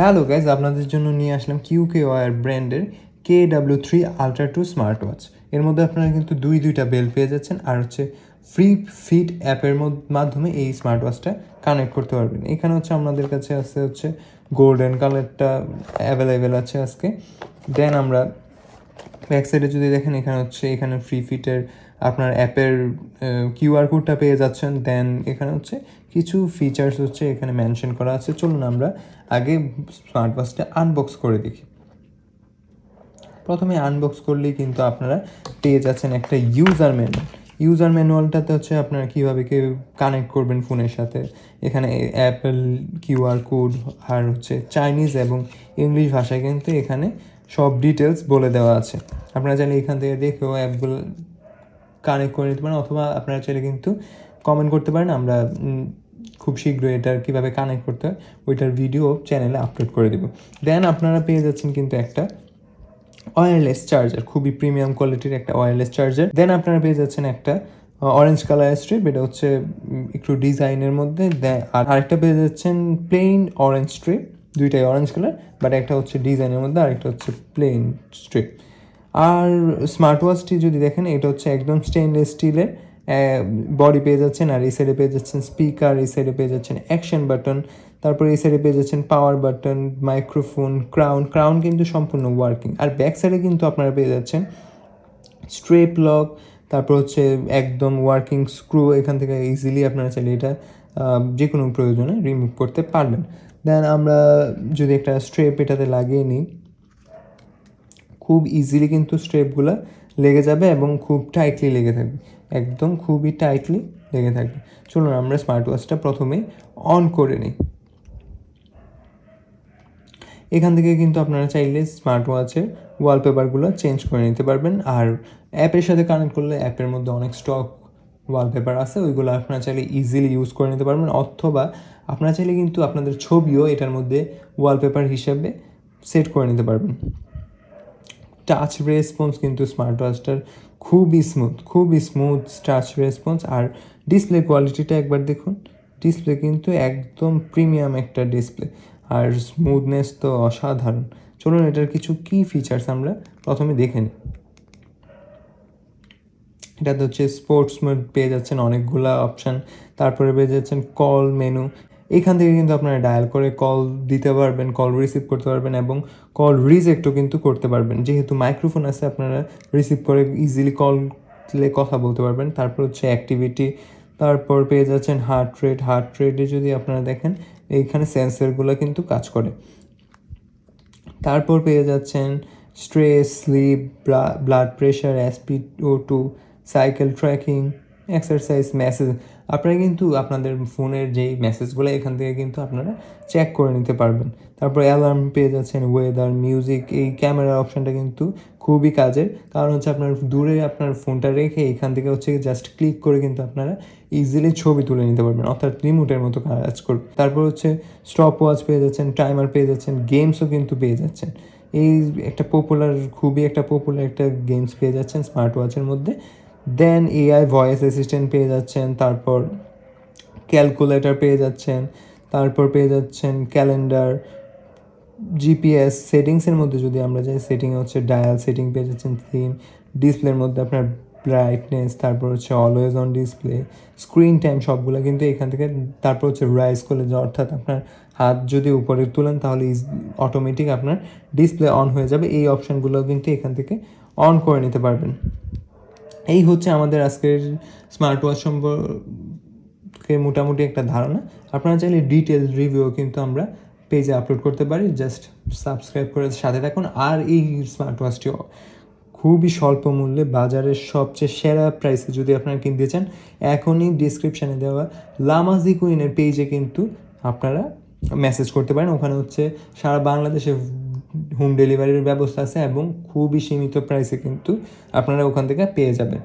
Hello guys আপনাদের জন্য নিয়ে আসলাম কিউ কে ওয়ার ব্র্যান্ডের K W three ultra two smart watch এর মধ্যে আপনারা কিন্তু দুই দুইটা বেল পেয়ে যাচ্ছেন আর হচ্ছে ফ্রি ফিট অ্যাপের মাধ্যমে এই স্মার্ট ওয়াচটা কানেক্ট করতে পারবেন। এখানে হচ্ছে আপনাদের কাছে আছে হচ্ছে গোল্ডেন কালারটা অ্যাভেলেবেল আছে আজকে। দেন আমরা ব্যাক সাইডে যদি দেখেন, এখানে হচ্ছে এখানে ফ্রি ফিটের আপনার অ্যাপের কিউআর কোডটা পেয়ে যাচ্ছেন। দেন এখানে হচ্ছে কিছু ফিচার্স হচ্ছে এখানে মেনশন করা আছে। চলুন আমরা আগে স্মার্ট ওয়াচটা আনবক্স করে দেখি। প্রথমে আনবক্স করলেই কিন্তু আপনারা পেয়ে যাচ্ছেন একটা ইউজার ম্যানুয়াল ইউজার ম্যানুয়ালটাতে হচ্ছে আপনারা কীভাবে কে কানেক্ট করবেন ফোনের সাথে। এখানে অ্যাপেল কিউআর কোড আর হচ্ছে চাইনিজ এবং ইংলিশ ভাষায় কিন্তু এখানে সব ডিটেলস বলে দেওয়া আছে। আপনারা চাইলে এখান থেকে দেখেও অ্যাপগুলো কানেক্ট করে নিতে পারেন অথবা আপনারা চাইলে কিন্তু কমেন্ট করতে পারেন। আমরা খুব শীঘ্রই এটার কীভাবে কানেক্ট করতে হয়, ওইটার ভিডিও চ্যানেলে আপলোড করে দেবো। দেন আপনারা পেয়ে যাচ্ছেন কিন্তু একটা ওয়্যারলেস চার্জার খুবই প্রিমিয়াম কোয়ালিটির একটা ওয়্যারলেস চার্জার দেন আপনারা পেয়ে যাচ্ছেন একটা অরেঞ্জ কালার স্ট্রিপ এটা হচ্ছে একটু ডিজাইনের মধ্যে। আর, আরেকটা পেয়ে যাচ্ছেন প্লেন অরেঞ্জ স্ট্রিপ দুইটাই অরেঞ্জ কালার বাট একটা হচ্ছে ডিজাইনের মধ্যে, আরেকটা হচ্ছে প্লেন স্ট্রিপ আর স্মার্ট ওয়াচটি যদি দেখেন, এটা হচ্ছে একদম স্টেনলেস স্টিলের বডি পেয়ে যাচ্ছেন, আর এই সাইডে পেয়ে যাচ্ছেন স্পিকার এই সাইডে পেয়ে যাচ্ছেন অ্যাকশন বাটন তারপর এই সাইডে পেয়ে যাচ্ছেন power button microphone crown crown কিন্তু সম্পূর্ণ ওয়ার্কিং আর ব্যাক সাইডে কিন্তু আপনারা পেয়ে যাচ্ছেন স্ট্রেপ লক তারপর হচ্ছে একদম ওয়ার্কিং স্ক্রু এখান থেকে ইজিলি আপনারা চাইলে এটা যে কোনো প্রয়োজনে রিমুভ করতে পারবেন। দেন আমরা যদি একটা স্ট্রেপ এটাতে লাগিয়ে নিই খুব ইজিলি কিন্তু স্ট্রেপগুলো লেগে যাবে এবং খুব টাইটলি লেগে থাকবে। একদম খুবই টাইটলি লেগে থাকবে। চলুন আমরা স্মার্ট ওয়াচটা প্রথমেই অন করে নিই। এখান থেকে কিন্তু আপনারা চাইলে স্মার্ট ওয়াচের ওয়ালপেপারগুলো চেঞ্জ করে নিতে পারবেন। আর অ্যাপের সাথে কানেক্ট করলে অ্যাপের মধ্যে অনেক স্টক ওয়ালপেপার আছে, ওইগুলো আপনারা চাইলে ইজিলি ইউজ করে নিতে পারবেন। অথবা আপনারা চাইলে কিন্তু আপনাদের ছবিও এটার মধ্যে ওয়ালপেপার হিসাবে সেট করে নিতে পারবেন। টাচ রেসপন্স কিন্তু স্মার্ট ওয়াচটার খুবই স্মুথ খুবই স্মুথ টাচ রেসপন্স আর ডিসপ্লে কোয়ালিটিটা একবার দেখুন ডিসপ্লে কিন্তু একদম প্রিমিয়াম একটা ডিসপ্লে আর স্মুথনেস তো অসাধারণ। চলুন এটার কিছু কি ফিচার্স আমরা প্রথমে দেখে নিই। এটাতে হচ্ছে স্পোর্টস মোড পেয়ে যাচ্ছেন অনেকগুলা অপশান তারপরে পেয়ে যাচ্ছেন কল মেনু এখান থেকে কিন্তু আপনারা ডায়াল করে কল দিতে পারবেন কল রিসিভ করতে পারবেন এবং কল রিজেক্টও কিন্তু করতে পারবেন। যেহেতু মাইক্রোফোন আছে, আপনারা রিসিভ করে ইজিলি কল কথা বলতে পারবেন। তারপর হচ্ছে অ্যাক্টিভিটি তারপর পেয়ে যাচ্ছেন হার্ট রেট হার্ট রেটে যদি আপনারা দেখেন, এইখানে সেন্সরগুলো কিন্তু কাজ করে। তারপর পেয়ে যাচ্ছেন stress sleep blood pressure O two cycle tracking exercise message আপনারা কিন্তু আপনাদের ফোনের যেই মেসেজগুলো এখান থেকে কিন্তু আপনারা চেক করে নিতে পারবেন। তারপর অ্যালার্ম পেয়ে যাচ্ছেন ওয়েদার মিউজিক এই ক্যামেরা অপশানটা কিন্তু খুবই কাজের। কারণ হচ্ছে আপনার দূরে আপনার ফোনটা রেখে এখান থেকে হচ্ছে জাস্ট ক্লিক করে কিন্তু আপনারা ইজিলি ছবি তুলে নিতে পারবেন, অর্থাৎ রিমোটের মতো কাজ করবে তারপর হচ্ছে স্টপ ওয়াচ পেয়ে যাচ্ছেন টাইমার পেয়ে যাচ্ছেন গেমসও কিন্তু পেয়ে যাচ্ছেন। এই একটা পপুলার খুবই একটা পপুলার একটা গেমস পেয়ে যাচ্ছেন স্মার্ট ওয়াচের মধ্যে। দেন এআই ভয়েস অ্যাসিস্ট্যান্ট পেয়ে যাচ্ছেন, তারপর ক্যালকুলেটর পেয়ে যাচ্ছেন, তারপর পেয়ে যাচ্ছেন ক্যালেন্ডার জিপিএস সেটিংসের মধ্যে যদি আমরা যাই সেটিং হচ্ছে ডায়াল সেটিং পেয়ে যাচ্ছেন থিম ডিসপ্লের মধ্যে আপনার ব্রাইটনেস তারপর হচ্ছে always on display screen time সবগুলো কিন্তু এখান থেকে, তারপর হচ্ছে রাইজ করলে অর্থাৎ আপনার হাত যদি উপরে তুলেন তাহলে ইজ অটোমেটিক আপনার ডিসপ্লে অন হয়ে যাবে, এই অপশানগুলো কিন্তু এখান থেকে অন করে নিতে পারবেন। এই হচ্ছে আমাদের আজকের স্মার্ট ওয়াচ সম্পর্কে মোটামুটি একটা ধারণা। আপনারা চাইলে ডিটেল রিভিউ কিন্তু আমরা পেজে আপলোড করতে পারি। জাস্ট সাবস্ক্রাইব করে সাথে থাকুন। আর এই স্মার্ট ওয়াচটি খুবই স্বল্প মূল্যে বাজারের সবচেয়ে সেরা প্রাইসে যদি আপনারা কিনতে চান, এখনই ডিসক্রিপশানে দেওয়া লামাজি কুইনের পেজে কিন্তু আপনারা মেসেজ করতে পারেন। ওখানে হচ্ছে সারা বাংলাদেশে হোম ডেলিভারির ব্যবস্থা আছে এবং খুবই সীমিত প্রাইসে কিন্তু আপনারা ওখান থেকে পেয়ে যাবেন।